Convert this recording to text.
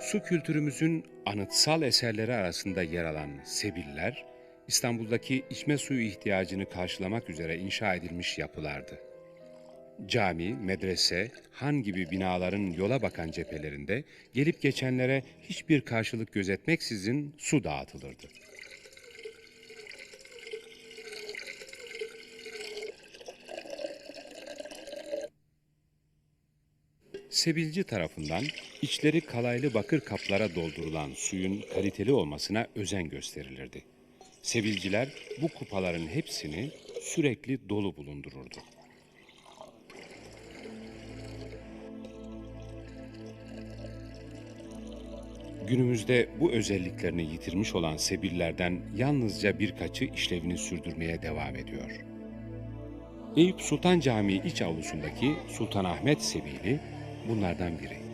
Su kültürümüzün anıtsal eserleri arasında yer alan sebiller, İstanbul'daki içme suyu ihtiyacını karşılamak üzere inşa edilmiş yapılardı. Cami, medrese, han gibi binaların yola bakan cephelerinde gelip geçenlere hiçbir karşılık gözetmeksizin su dağıtılırdı. Sebilci tarafından içleri kalaylı bakır kaplara doldurulan suyun kaliteli olmasına özen gösterilirdi. Sebilciler bu kupaların hepsini sürekli dolu bulundururdu. Günümüzde bu özelliklerini yitirmiş olan sebillerden yalnızca birkaçı işlevini sürdürmeye devam ediyor. Eyüp Sultan Camii iç avlusundaki Sultanahmet Sebili bunlardan biri.